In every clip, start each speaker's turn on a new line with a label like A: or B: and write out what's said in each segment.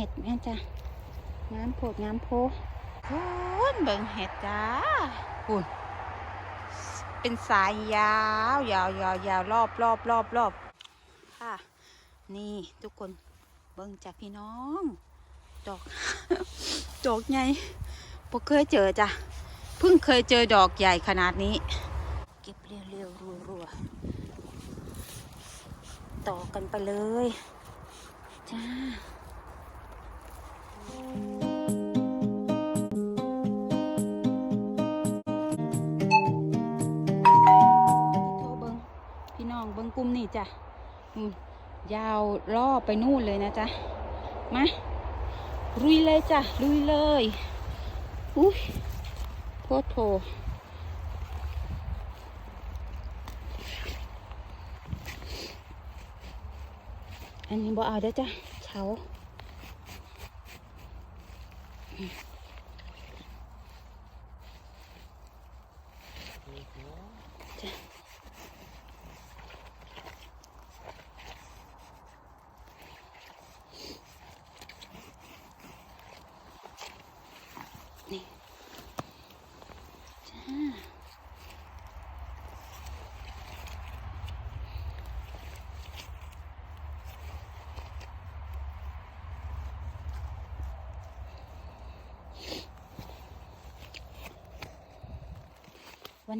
A: ห็ดแม่จ้ะงามโพดงามโพคุณเบิ่งเห็ดจ้าคุณเป็นสายยาวยาวยาวยาวรอบรอบรอบรอบค่ะ นี่ทุกคนเบิ่งจากพี่น้องดอกดอกใหญ่พเคยเจอจ้ะเพิ่งเคยเจอดอกใหญ่ขนาดนี้ เก็บเร็วๆรัวๆต่อกันไปเลย จ้าโทรเบิง พี่น้องเบิงกลุ่มนี่จ้ะยาวล่อไปนู่นเลยนะจ๊ะ มาลุยเลยจ้ะลุยเลยอุ้ยโคตรโถอันนี้บ่เอาเด้จ้ะเฉา จ้ะ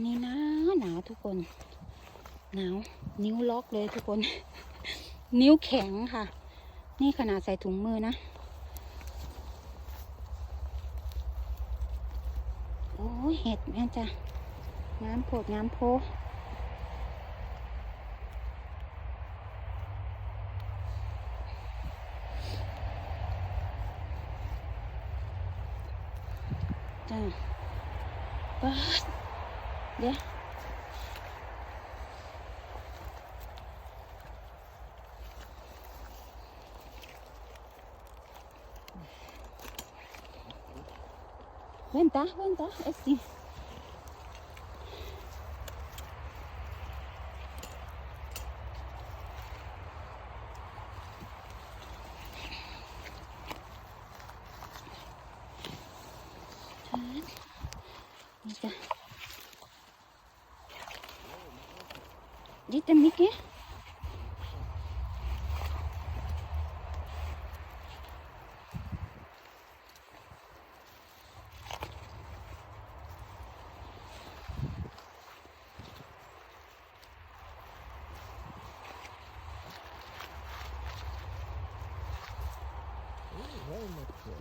A: นนี้หนาวหนาวทุกคนหนาวนิ้วล็อกเลยทุกคน นิ้วแข็งค่ะ นี่ขนาดใส่ถุงมือนะโอ้เห็ดแม่จ้ะงามโพดงามโพจ้ะปัดเดี๋ยวเว้นตาเว้นตา เอสซีนี่จ้ Dito, Mickey.
B: Very much so.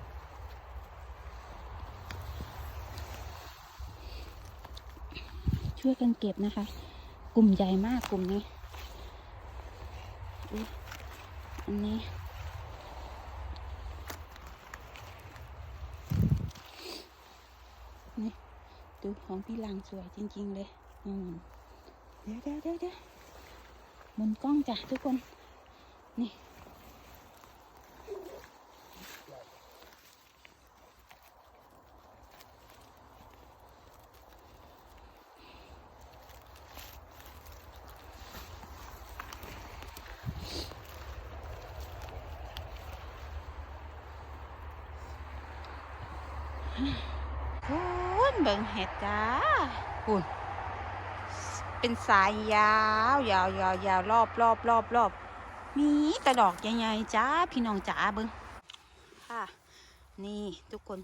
A: ช่วยกันเก็บนะคะก ลุ่มใหญ่มากกลุ่มนี้อันนี้นี่ดูของพี่ลังสวยจริง ๆ เลยอืมเดี๋ยวเดี๋ยวเดี๋ยวเดี๋ยวหมุนกล้องจ้ะทุกคน นี่ คุณเบิ่งเห็ดจ้าคุณเป็นสายยาวยาวยาวยาวรอบรอบรอบรอบมีแตะดอกใหญ่ๆจ้าพี่น้องจ๋าเบิ่งค่ะ นี่ทุกคน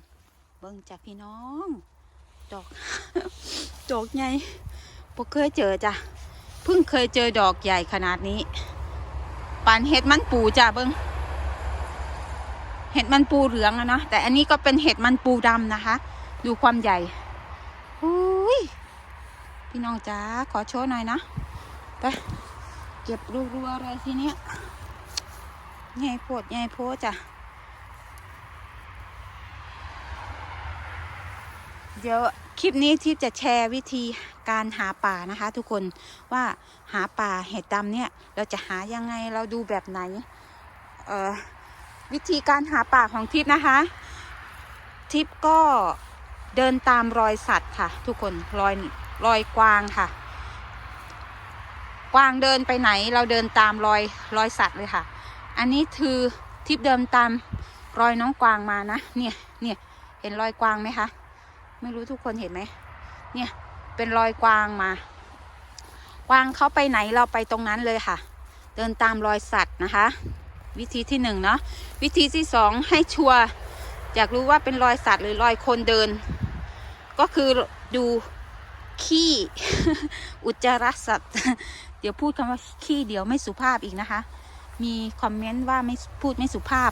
A: เบิ่งจากพี่น้อง ดอกดอกใหญ่พเคยเจอจ้ะเพิ่งเคยเจอดอกใหญ่ขนาดนี้ปานเห็ดมันปูจ้ะเบิ่งเห็ดมันปูเหลืองอะนะแต่อันนี้ก็เป็นเห็ดมันปูดำนะคะ ดูความใหญ่ อุ้ยพี่น้องจ๋าขอโชว์หน่อยนะไปเก็บรัวๆเลยทีเนี้ยใหญ่โพดใหญ่โพดจ้ะเดี๋ยวคลิปนี้ที่จะแชร์วิธีการหาป่านะคะ ทุกคนว่าหาป่าเห็ดดำเนี่ย เราจะหายังไงเราดูแบบไหนวิธีการหาป่าของทิพย์นะคะ ทิพย์ก็ เดินตามรอยสัตว์ค่ะ ทุกคนรอยรอยกวางค่ะ กวางเดินไปไหนเราเดินตามรอยรอยสัตว์เลยค่ะ อันนี้คือทิพย์เดินตามรอยน้องกวางมานะ เนี่ยเนี่ยเห็นรอยกวางไหมคะไม่รู้ทุกคนเห็นไหมเนี่ยเป็นรอยกวางมา กวางเขาไปไหนเราไปตรงนั้นเลยค่ะ เดินตามรอยสัตว์นะคะ วิธีที่หนึ่งเนาะวิธีที่สองให้ชัวร์อยากรู้ว่าเป็นรอยสัตว์หรือรอยคนเดิน ก็คือดูขี้อุจจาระสัตว์ เดี๋ยวพูดคำว่าขี้เดี๋ยวไม่สุภาพอีกนะคะ มีคอมเมนต์ว่าไม่พูดไม่สุภาพ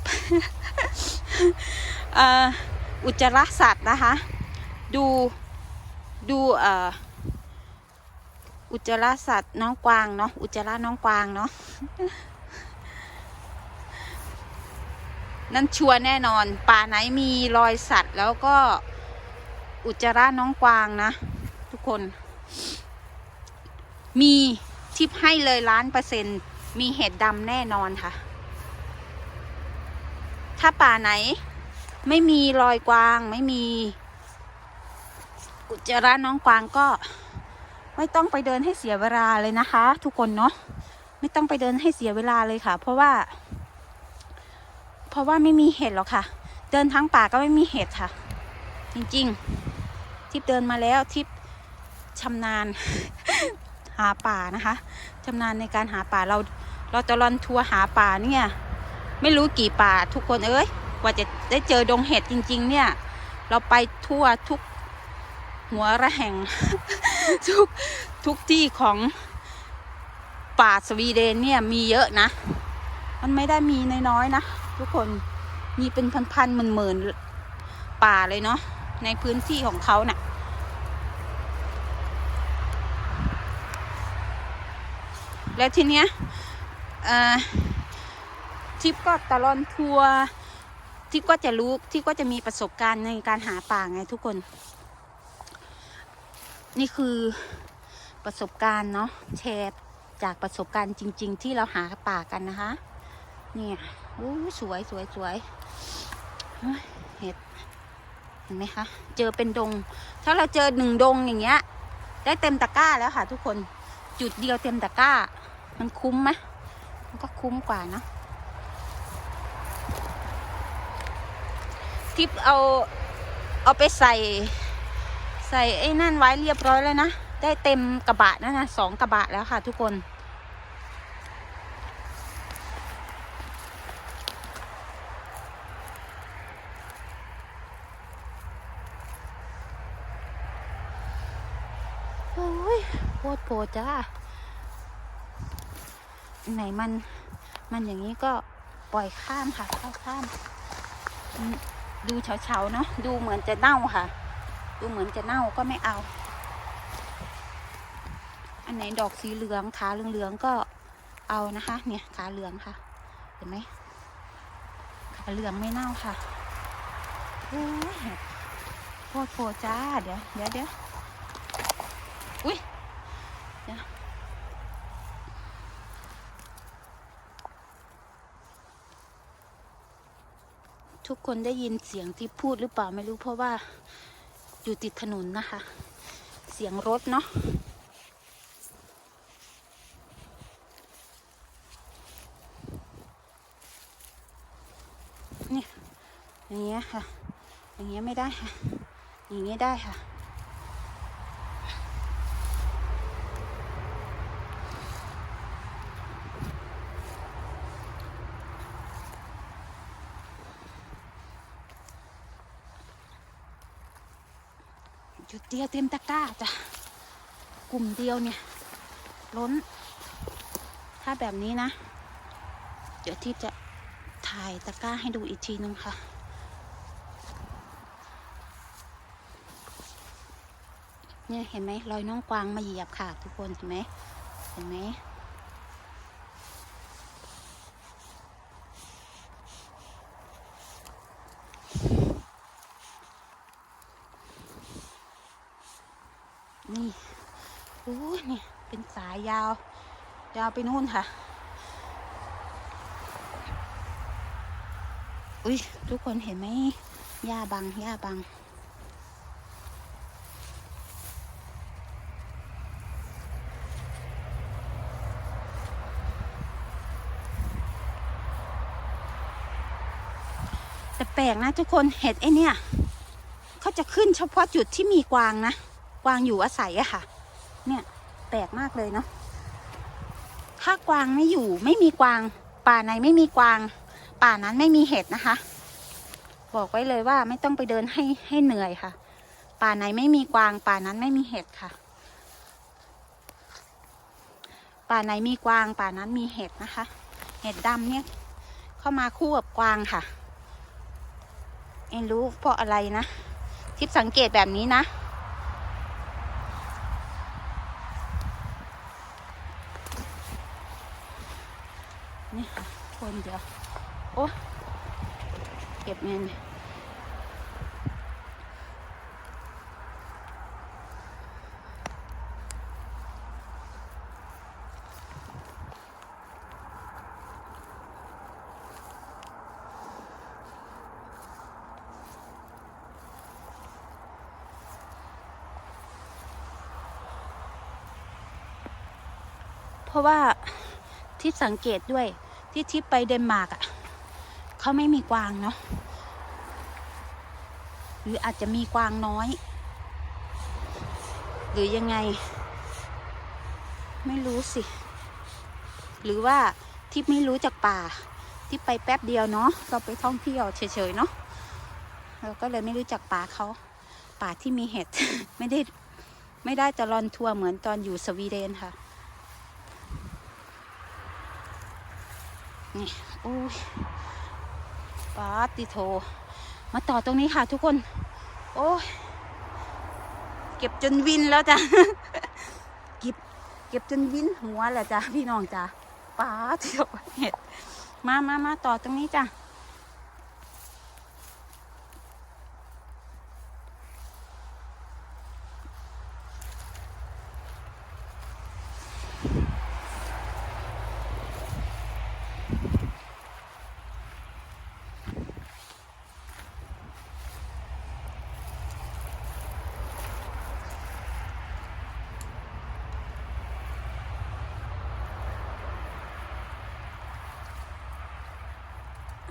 A: อ,อุจจาระสัตว์นะคะ ดูดูเอออุจจาระสัตว์น้องกวางเนาะอุจจาระน้องกวางเนาะนั่นชัวร์แน่นอน ป่าไหนมีรอยสัตว์แล้วก็ อุจจาระน้องกวางนะ ทุกคน มีทิปให้เลยล้านเปอร์เซ็นต์มีเห็ดดำแน่นอนค่ะ ถ้าป่าไหน ไม่มีรอยกวางไม่มี อุจจาระน้องกวางก็ ไม่ต้องไปเดินให้เสียเวลาเลยนะคะ ทุกคนเนาะไม่ต้องไปเดินให้เสียเวลาเลยค่ะ เพราะว่า เพราะว่าไม่มีเห็ดหรอกค่ะ เดินทั้งป่าก็ไม่มีเห็ดค่ะ จริง ๆ ทิปเดินมาแล้วทิปชำนาญหาป่านะคะชำนาญในการหาป่าเรา เราตลอนทัวร์หาป่าเนี่ย ไม่รู้กี่ป่าทุกคนเอ้ยกว่าจะได้เจอดงเห็ดจริง ๆ เนี่ย เราไปทั่วทุกหัวระแห่งทุกทุกที่ของป่าสวีเดนเนี่ยมีเยอะนะ มันไม่ได้มีน้อยๆนะ ทุกคนมีเป็นพันๆหมื่นๆป่าเลยเนาะ ในพื้นที่ของเขาเนะ่ะ แล้วทีเนี้ยทิปก็ตะลอนทัวร์ทิปก็จะรู้ทิปก็จะมีประสบการณ์ในการหาป่าไงทุกคน นี่คือประสบการณ์เนาะแชร์จากประสบการณ์จริง ๆ ที่เราหาป่ากันนะคะ เนี่ยโอ้สวยสวยสวยเฮ้ย เห็นไหมคะ เจอเป็นดง ถ้าเราเจอหนึ่งดงอย่างเงี้ย ได้เต็มตะกร้าแล้วค่ะ ทุกคน จุดเดียวเต็มตะกร้า มันคุ้มไหมมันก็คุ้มกว่าเนะทิปเอาเอาไปใส่ ใส่ไอ้นั่นไว้เรียบร้อยแล้วนะ ได้เต็มกระบะนั่นนะสองกระบะแล้วค่ะทุกคน โอ้ ยโคตรโผจ้าไหนมันมันอย่างนี้ก็ปล่อยข้ามค่ะเข้าข้าม ดูเฉาๆเนาะดูเหมือนจะเน่าค่ะ ดูเหมือนจะเน่าก็ไม่เอา อันไหนดอกสีเหลืองขาเหลืองๆก็เอานะคะ เนี่ยขาเหลืองค่ะเห็นไหมขาเหลืองไม่เน่าค่ะโอ้ยเห็ดโคตรโผจ้าเดี๋ยวเดี๋ยวเดี๋ยว อุ้ยเดี๋ยทุกคนได้ยินเสียงที่พูดหรือเปล่าไม่รู้เพราะว่าอยู่ติดถนนนะคะ เสียงรถเนาะนี่อย่างเงี้ยค่ะ อย่างเงี้ยไม่ได้ค่ะ อย่างเงี้ยได้ค่ะ จุดเดียวเต็มตะกร้าจ้ะกลุ่มเดียวเนี่ย ล้น ถ้าแบบนี้นะ เดี๋ยวที่จะถ่ายตะกร้าให้ดูอีกทีนึงค่ะเนี่ยเห็นไหมรอยน้องกวางมาเหยียบค่ะ ทุกคนเห็นไหมเห็นไหม นี่โอ้นี่เป็นสายยาว ยาวไปนู่นค่ะ อุ้ยทุกคนเห็นไหมหญ้าบังหญ้าบัง แต่แปลกนะทุกคนเห็ดไอเนี่ย เขาจะขึ้นเฉพาะจุดที่มีกวางนะ กวางอยู่อาศัยอะค่ะ เนี่ยแปลกมากเลยเนาะถ้ากวางไม่อยู่ไม่มีกวาง ป่าไหนไม่มีกวาง ป่านั้นไม่มีเห็ดนะคะ บอกไว้เลยว่าไม่ต้องไปเดินให้ให้เหนื่อยค่ะ ป่าไหนไม่มีกวาง ป่านั้นไม่มีเห็ดค่ะ ป่าไหนมีกวาง ป่านั้นมีเห็ดนะคะ เห็ดดำเนี่ย เข้ามาคู่กับกวางค่ะเอ็นรู้เพราะอะไรนะ ทิปสังเกตแบบนี้นะ นี่ค่ะคนเดียว โอ้เก็บเงินเพราะว่าทิปสังเกตด้วยที่ทิปไปเดนมาร์กอะ เขาไม่มีกวางเนาะหรืออาจจะมีกวางน้อย หรือยังไง ไม่รู้สิ หรือว่าทิปไม่รู้จากป่าทิปไปแป๊บเดียวเนาะเราไปท่องเที่ยวเฉยๆเนาะเราก็เลยไม่รู้จักป่าเขาป่าที่มีเห็ดไม่ได้ไม่ได้จะรอนทัวร์เหมือนตอนอยู่สวีเดนค่ะนี่โอ้ย ปาติโท มาต่อตรงนี้ค่ะทุกคน โอ้ยเก็บจนวินแล้วจ้ะเก็บเก็บจนวินหัวแหละจ้ะพี่น้องจ้ะปาติโทเห็ดมามามาต่อตรงนี้จ้ะ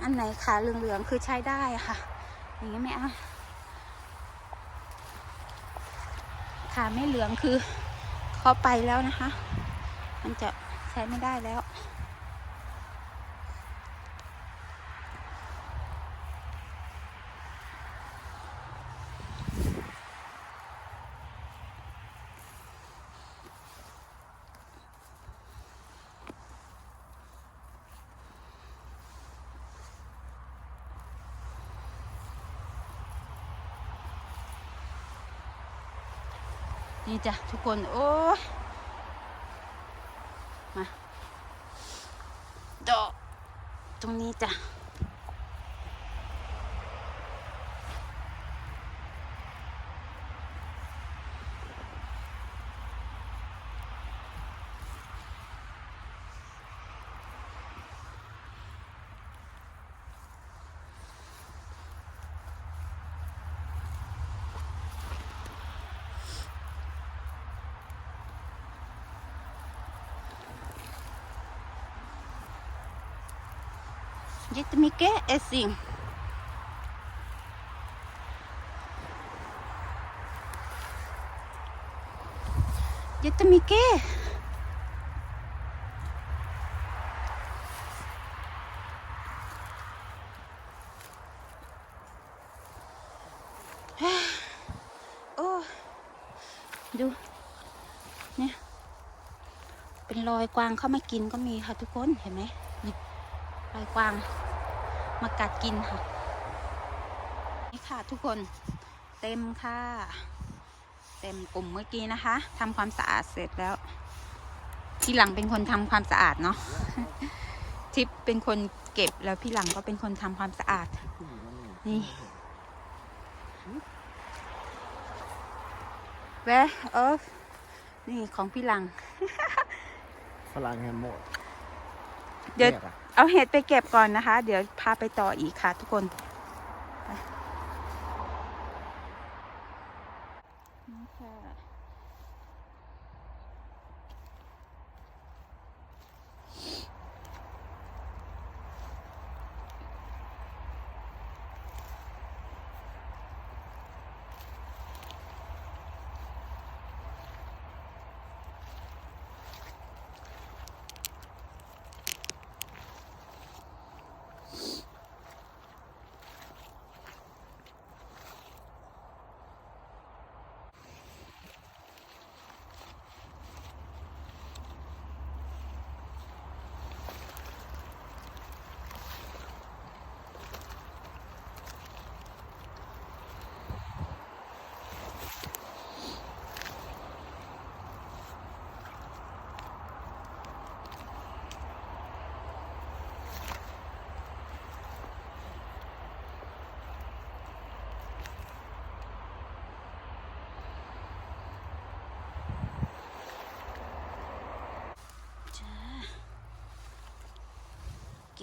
A: อันไหนขาเหลืองๆคือใช้ได้ค่ะ อย่างนี้ไม่เอาขาไม่เหลืองคือเขาไปแล้วนะคะ มันจะใช้ไม่ได้แล้ว นี่จ้ะทุกคน โอ้ยมาดอกตรงนี้จ้ะ Jättemycket essing. Jättemycket. Ah. โอ้ดูเนี่ยเป็นรอยกวางเข้ามากินก็มีค่ะทุกคนเห็นไหมนี่ปลายกวาง มากัดกินค่ะ นี่ค่ะทุกคนเต็มค่ะ เต็มกลุ่มเมื่อกี้นะคะทำความสะอาดเสร็จแล้วพี่หลังเป็นคนทำความสะอาดเนาะทิปเป็นคนเก็บแล้วพี่หลังก็เป็นคนทำความสะอาด นี่ แวะเออนี่ของพี่หลัง
B: ฝรั่งแฮมโมด
A: เดี๋ยว
B: แยกอะ
A: เอาเห็ดไปเก็บก่อนนะคะ เดี๋ยวพาไปต่ออีกค่ะทุกคน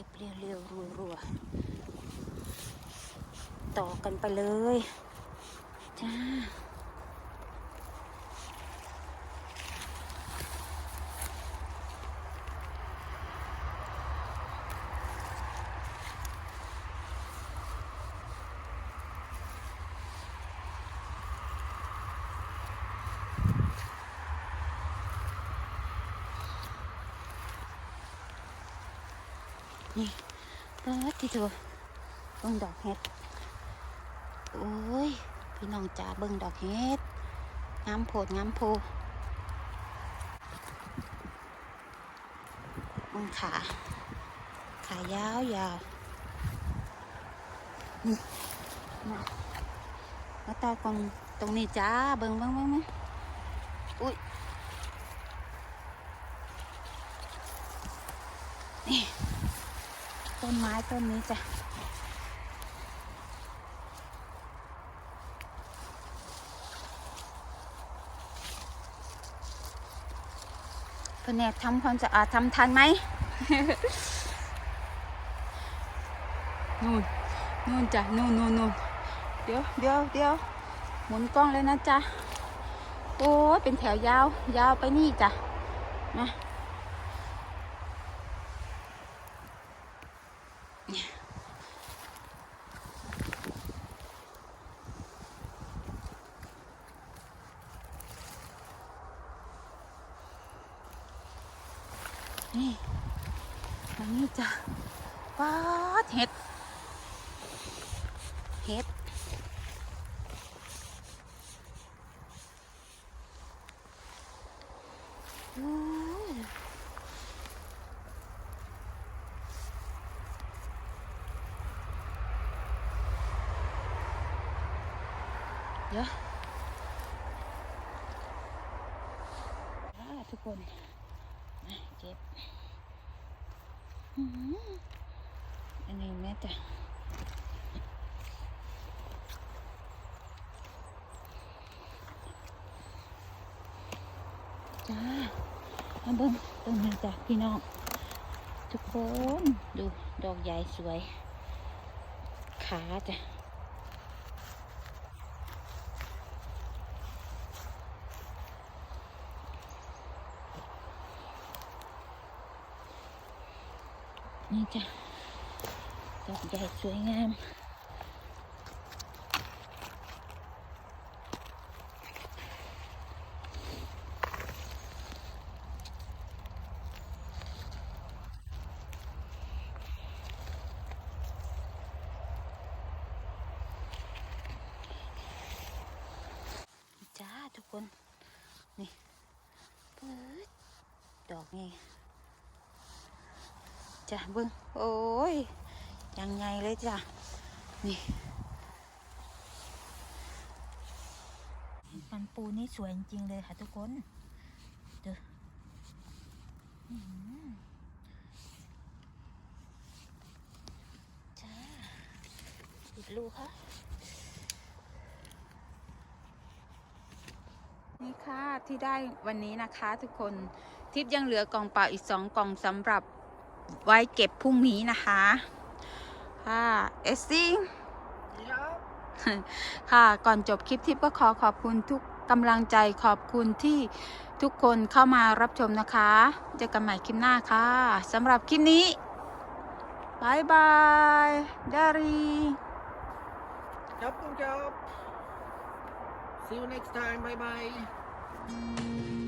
A: ก็บเร็วๆรัวๆ ต่อกันไปเลย จ้า ที่เถอเบิ่งดอกเห็ดโอ้ยพี่น้องจ๋าเบิ่งดอกเห็ดงามโพดงามโพเบิ่งขา ขายาวยาวนี่มามาต่อกันตรงนี้จ้าเบิ่งเบิ่งเบิ่งเบิ่งอุ้ย นี่ต้น ไม้ต้นนี้จ้ะแผนกทำความสะอาดทำทันไหมนู่นนู่นจ้ะนู่นนู่นนู่นเดี๋ยวเดี๋ยวเดี๋ยวหมุนกล้องเลยนะจ๊ะ โอ้เป็นแถวยาว ยาวไปนี่จ้ะมานี่มานี่จ้ะว้าดเห็ด เห็ด โอ้ย เดี๋ยวอ่าทุกคนมาเก็บอันนี้แม่จ้ะจ้ามาเบิ้งตรงนี้จ้ะพี่น้อง ทุกคน ดูดอกใหญ่สวย ขาจ้ะ นี่จ้ะดอกใหญ่สวยงาม จ้าทุกคน นี่ปื๊ดดอกนี่จ้ะ เบิ้งโอ้ยยังไงเลยจ้ะนี่มันปูนี่สวยจริงเลยค่ะทุกคนดูอื้อจ้าปิดลูกค่ะนี่ค่ะที่ได้วันนี้นะคะทุกคนทิพย์ยังเหลือกล่องเปล่าอีกสองกล่องสำหรับ ไว้เก็บพรุ่งนี้นะคะ ค่ะเอสซิงค่ะก่อนจบคลิปทิพย์ก็ขอขอบคุณทุกกำลังใจขอบคุณที่ทุกคนเข้ามารับชมนะคะเจอกันใหม่คลิปหน้าค่ะสำหรับคลิปนี้บายบายดารี
B: Job, good job. See you next time. Bye bye.